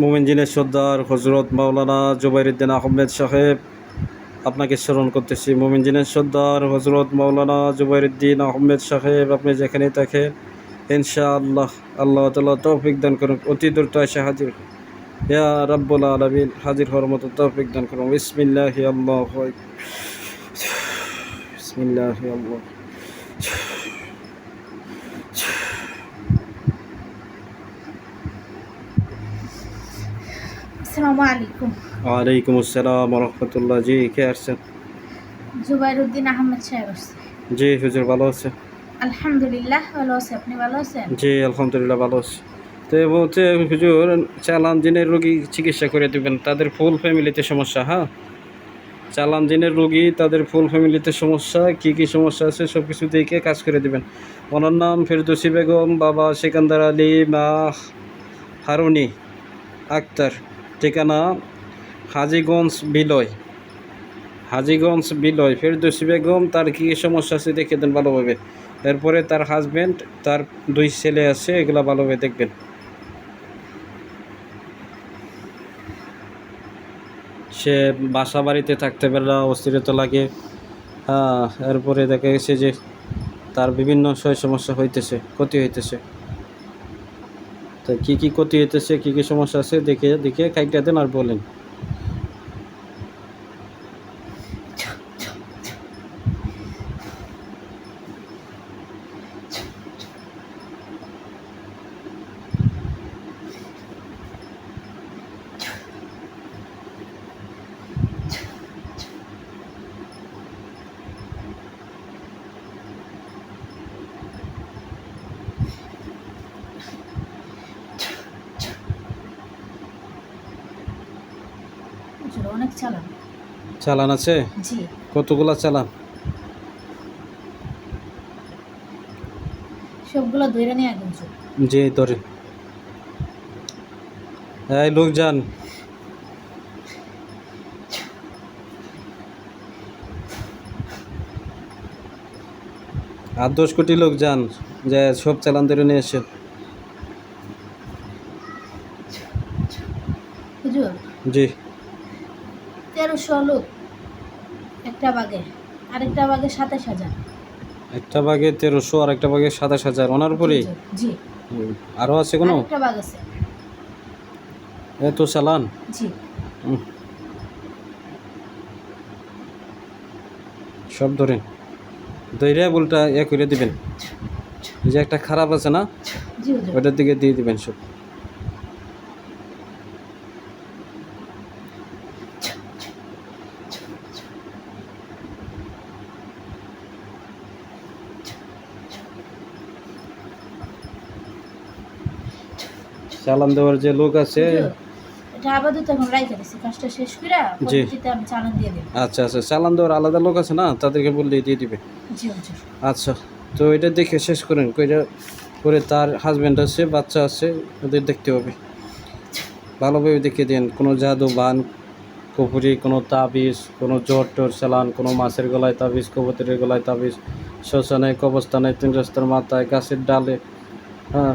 মোমিন জিনের সর্দার হজরত মাওলানা জুবাইরুদ্দিন আহমেদ সাহেব, আপনাকে স্মরণ করতেছি। মোমিন জিনের সর্দার হজরত মাওলানা জুবাইরুদ্দিন আহমেদ সাহেব, আপনি যেখানে থাকেন, ইনশাআল্লাহ আল্লাহ আল্লাহ তালা তৌফিক দান করুন অতি দ্রুত এসে হাজির। ইয়া রাব্বুল আলমিন, হাজির হওয়ার মতো তৌফিক দান করুন। বিসমিল্লাহ আল্লাহ বিসমিল্লাহ আল্লাহ আসসালামু আলাইকুম। ওয়ালাইকুম আসসালাম রহমতুল্লাহ জি কে আসছেন জুবাইরুদ্দিন আহমেদ সাহেব জি হুজুর ভালো আছে? আলহামদুলিল্লাহ ভালো আছে। আপনি ভালো আছেন? জি আলহামদুলিল্লাহ ভালো আছি। তো বলছে হুজুর চালান জিনের রোগী চিকিৎসা করে দেবেন তাদের ফুল ফ্যামিলিতে সমস্যা হ্যাঁ? চালান জিনের রোগী তাদের ফুল ফ্যামিলিতে সমস্যা কি কি সমস্যা আছে সব কিছু দেখে কাজ করে দেবেন। ওনার নাম ফেরদৌসি বেগম বাবা সেকান্দার আলী মা হারুনি আক্তার। ঠিকানা হাজিগঞ্জ বিলয়। হাজিগঞ্জ বিলয়, ফেরদৌসি বেগম, তার কী সমস্যা আছে দেখে দেন ভালোভাবে। এরপরে তার হাজব্যান্ড তার দুই ছেলে আছে, এগুলা ভালোভাবে দেখবেন। সে বাসা বাড়িতে থাকতে পারে অস্থিরতা লাগে। হ্যাঁ এরপরে দেখা গেছে যে তার বিভিন্ন সয় সমস্যা হইতেছে, ক্ষতি হইতেছে। তো কী কী ক্ষতি হইতেছে, কী কী সমস্যা আছে, দেখে দেখে কাইটা দেন আর বলেন হুজুর, অনেক চালান। চালান আছে? জি। কতগুলা চালান? সবগুলো ধরে নিয়ে আগে হুজুর জি ধরে এই লোকজন আর দশ কোটি লোক যান যে সব চালান ধরে নিয়ে এসে জি। লোক একটা বাগে আরেকটা বাগে সাতাশ হাজার। একটা বাগে তেরোশো আর একটা বাগে সাতাশ হাজার ওনার উপরে? জি আরও আছে কোনো? আরেকটা বাগ আছে। এত চালান। জি। সব ধরেন দইরা বলটা এ করে দিবেন। যে একটা খারাপ আছে না? ওটার দিকে দিয়ে দিবেন সব। চালান দেওয়ার যে লোক আছে এটা আপাতত এখন রাইখে দিছি কাজটা শেষ করে জি। পরবর্তীতে আমি চালান দিয়ে দেব। আচ্ছা আচ্ছা চালান দেওয়ার আলাদা লোক আছে না? তাদেরকে বললে দিয়ে দিবে। জি হুজুর আচ্ছা তো এটা দেখে শেষ করেন কইটা করে তার হাজব্যান্ড আছে বাচ্চা আছে ওদের দেখতে হবে। ভালোভাবে দেখে দিন কোনো জাদু বান কুপুরি কোনো তাবিজ কোনো জ্বর টর চালান কোনো মাছের গলায় তাবিজ কবুতরের গলায় তাবিজ শ্মশানে কবস্থানে তিন রাস্তার মাথায় গাছের ডালে হ্যাঁ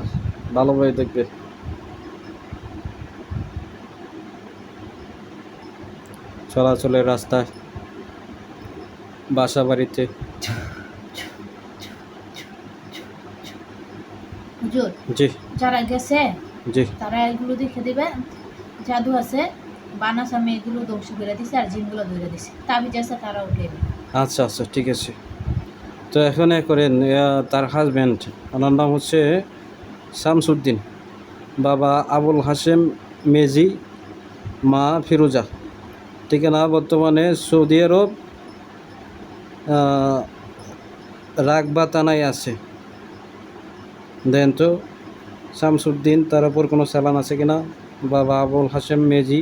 ভালোভাবে দেখবে। চলাচলের রাস্তা বাসা বাড়িতে জি। যারা গেছে জি। তারা এগুলো দেখে দিবে জাদু আছে বানাস আমি এগুলো ধ্বংস করে দিছি আর জিনগুলো ধরে দিছি। তাবিজ আছে তারা উঠে আচ্ছা আচ্ছা ঠিক আছে। তো এখন করেন তার হাজব্যান্ড ওনার নাম হচ্ছে শামসুদ্দিন। বাবা আবুল হাসেম মেজি মা ফিরোজা। ঠিকানা বর্তমানে সৌদি আরব রাগবা তানায় আছে। দেন তো শামসুদ্দিন তার উপর কোনো চালান আছে কিনা? বাবা আবুল হাসেম মেজি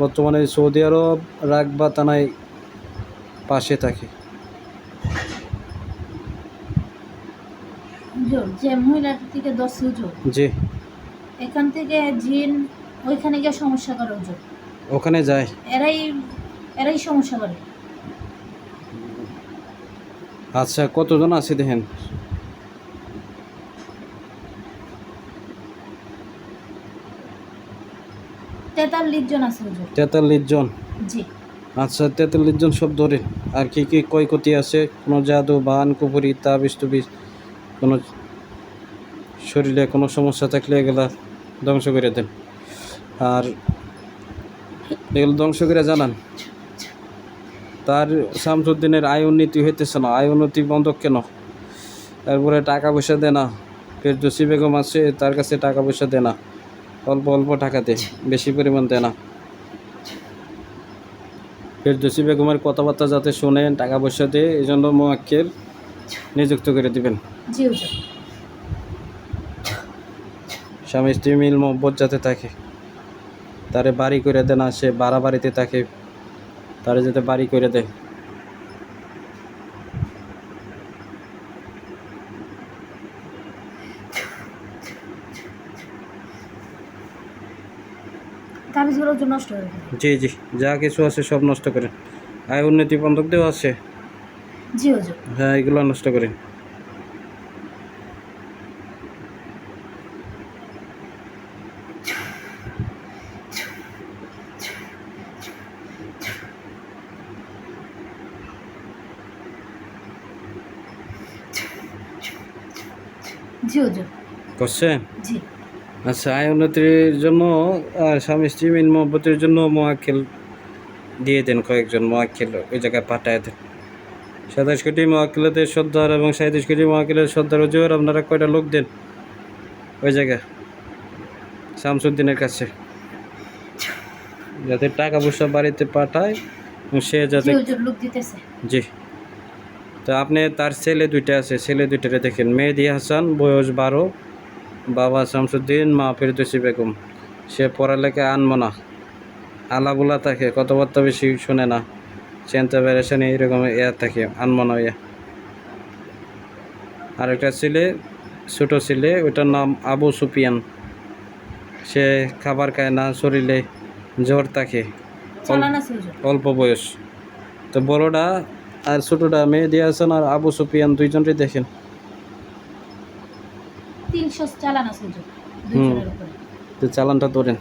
বর্তমানে সৌদি আরব রাগবা তানায় পাশে থাকে। জি। এখান থেকে জিন ওইখানে গিয়ে সমস্যা করে হুজুর। ওখানে যায়? এরাই এরাই সমস্যা করে। আচ্ছা কতজন আছে দেখেন? তেতাল্লিশ জন আছে তেতাল্লিশ জন? জি। আচ্ছা তেতাল্লিশ জন সব ধরে। আর কি কি ক্ষয়ক্ষতি আছে? কোনো জাদু বান কুপুরি তাবিজ টুবিজ কোনো শরীরে কোনো সমস্যা থাকলে এগুলা ধ্বংস করে দেন। আর এগুলো ধ্বংস করে জানান। তার শামসুদ্দিনের আয় উন্নতি হইতেছে না আয় উন্নতি বন্ধ কেন? তারপরে টাকা পয়সা দেয় না। ফেরদৌসি বেগম আছে তার কাছে টাকা পয়সা দেয় না। অল্প অল্প টাকা দেয় বেশি পরিমাণ দেয় না। ফেরদৌসি বেগমের কথাবার্তা যাতে শোনেন টাকা পয়সা দিয়ে এই জন্য মোয়াক্কেল নিযুক্ত করে দিবেন। স্বামী স্ত্রী মিল মহব্বত যাতে থাকে। তারে বাড়ি করে দেন সে বাড়া বাড়িতে থাকে তারে যাতে বাড়ি করে দেয়। জি জি যা কিছু আছে সব নষ্ট করেন। আয় উন্নতি বন্ধক দেওয়া আছে। জি হ্যাঁ এগুলো নষ্ট করেন। জি হুজুর জি। আচ্ছা আয় উন্নতির জন্য স্বামী স্ত্রী মিল মহব্বতের জন্য মোয়াক্কেল দিয়ে দেন কয়েকজন মোয়াক্কেল ওই জায়গায় পাঠায় দেন। সাতাশ কোটি মোয়াক্কেলাদের সর্দার এবং সাঁত্রিশ কোটি মোয়াক্কেলের সর্দার ওজোর আপনারা কয়টা লোক দেন ওই জায়গায়? শামসুদ্দিনের কাছে। যাতে টাকা পয়সা বাড়িতে পাঠায় সে যাতে জি হুজুর লোক দিতেছে জি তো আপনি তার ছেলে দুইটা আছে ছেলে দুইটারে দেখেন। মেহেদি হাসান বয়স বারো বাবা শামসুদ্দিন মা ফেরদৌসি বেগম। সে পড়ালেখা আনব না আলাগুলা থাকে কথাবার্তা বেশি শুনে না। চিন্তা বেড়েছেন এইরকম ইয়া থাকে আনব না ইয়া। আরেকটা ছেলে ছোটো ছেলে ওটার নাম আবু সুপিয়ান সে খাবার খায় না শরীরে জ্বর থাকে। অল্প বয়স। তো বড়টা আর ছোটটা মেহেদি হাসান আর আবু সুফিয়ান দুইজনই দেখেন। তিনশো চালান আছে হুম। তো চালানটা ধরেন।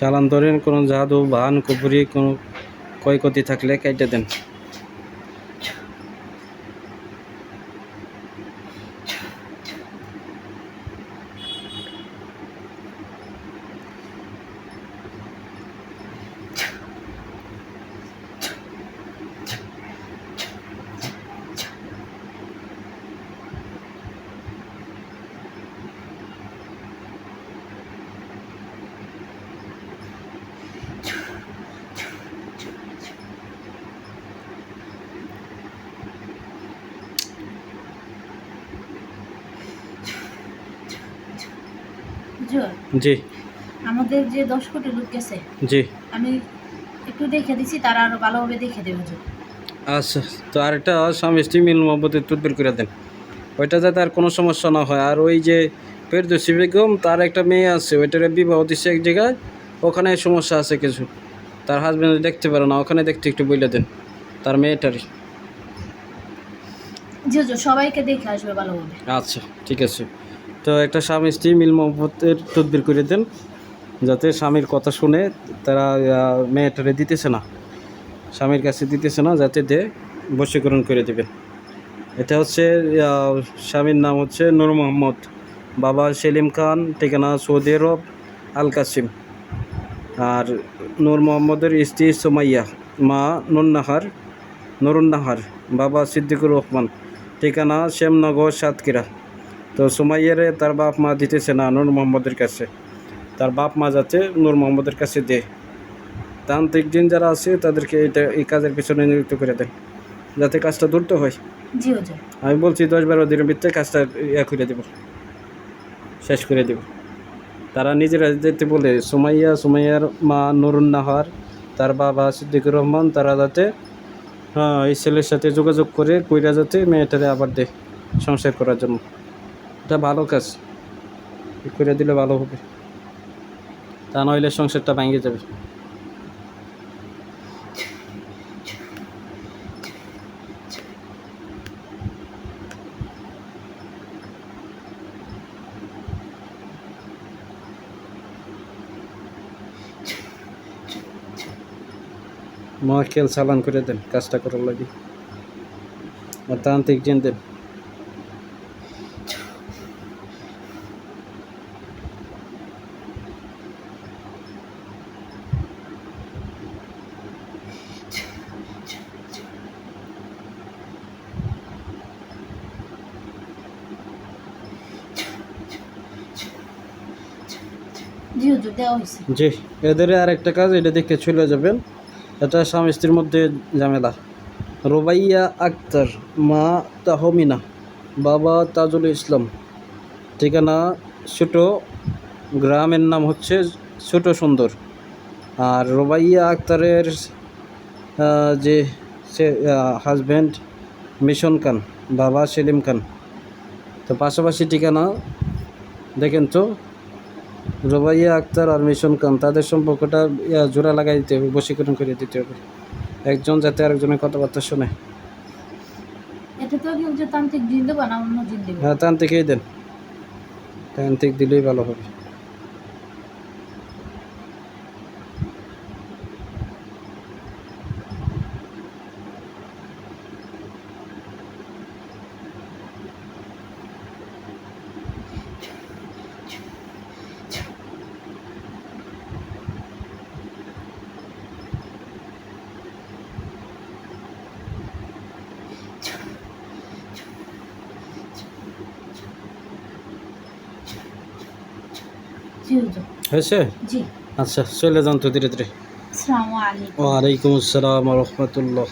চালান ধরেন কোনো জাদু বাহান কুপুরি কোনো ক্ষয়ক্ষতি থাকলে কেটে দেন হুজুর জি। আমাদের যে দশ কোটি লোক গেছে জি। আমি একটু দেখে দিছি তারা আরও ভালোভাবে দেখে দেবে আচ্ছা তো আরেকটা স্বামী স্ত্রী মিল মহব্বতের তদবির করে দেন। ওইটা যাতে আর কোনো সমস্যা না হয়। আর ওই যে ফেরদৌসি বেগম তার একটা মেয়ে আছে ওইটারে বিবাহ দিচ্ছে এক জায়গায় ওখানে সমস্যা আছে কিছু। তার হাজব্যান্ড দেখতে পারে না ওখানে দেখতে একটু বলে দেন তার মেয়েটারই। জি সবাইকে দেখে আসবে ভালোভাবে। আচ্ছা ঠিক আছে। তো একটা স্বামী স্ত্রী মিল মহব্বতের তদবির করে দেন, যাতে স্বামীর কথা শুনে তারা মেয়েটারে দিতেছে না, স্বামীর কাছে দিতেছে না, যাতে দে বশীকরণ করে দেবেন এটা হচ্ছে স্বামীর নাম হচ্ছে নূর মোহাম্মদ, বাবা সেলিম খান, ঠিকানা সৌদি আরব আল কাসিম আর নূর মোহাম্মদের স্ত্রী সোমাইয়া, মা নুরনাহার, নুরুন্নাহার, বাবা সিদ্দিকুর রহমান, ঠিকানা শ্যামনগর সাতক্ষীরা। তো সুমাইয়ারে তার বাপ মা দিতেছে না নূর মোহাম্মদের কাছে। তার বাপ মা যাতে নূর মোহাম্মদের কাছে দে। তান্ত্রিক দিন যারা আছে তাদেরকে এটা এই কাজের পিছনে নিযুক্ত করে দেন। যাতে কাজটা দ্রুত হয়। আমি বলছি দশ বারো দিনের ভিতরে কাজটা ইয়া করে দেব। শেষ করে দেব। তারা নিজেরা যেতে বলে সুমাইয়া সুমাইয়ার মা নুরুন্নাহার তার বাবা সিদ্দিকুর রহমান তারা যাতে হ্যাঁ এই ছেলের সাথে যোগাযোগ করে কইরা যাতে মেয়েটারে আবার দে সংসার করার জন্য। এটা ভালো কাজ। করে দিলে ভালো হবে। তা নইলে সংসারটা ভেঙে যাবে। মহাকেল চালান করে দেন, কাজটা করার লাগে। আর তান্ত্রিক জেন দেন। জি, এদের আর একটা কাজ, এটা দেখে চলে যাবেন। এটা স্বামী স্ত্রীর মধ্যে ঝামেলা। রোবাইয়া আক্তার, মা তাহমিনা, বাবা তাজুল ইসলাম। ঠিকানা ছোটো, গ্রামের নাম হচ্ছে ছোট সুন্দর। আর রোবাইয়া আক্তারের যে হাজব্যান্ড মিশন খান, বাবা সেলিম খান। তো পাশাপাশি ঠিকানা দেখেন তো। রোবাইয়া আক্তার আর মিশন খান তাদের সম্পর্কটা ইয়া, জোড়া লাগাই দিতে হবে বশীকরণ করে দিতে হবে। একজন যাতে আরেকজনের কথাবার্তা শোনে। হ্যাঁ তান্ত্রিকই দেন। তান্ত্রিক দিলেই ভালো হবে। হুজুর হয়েছে? জি। আচ্ছা চলে যান তো ধীরে ধীরে। আসসালামু আলাইকুম। ওয়ালাইকুম আসসালাম রহমতুল্লাহ।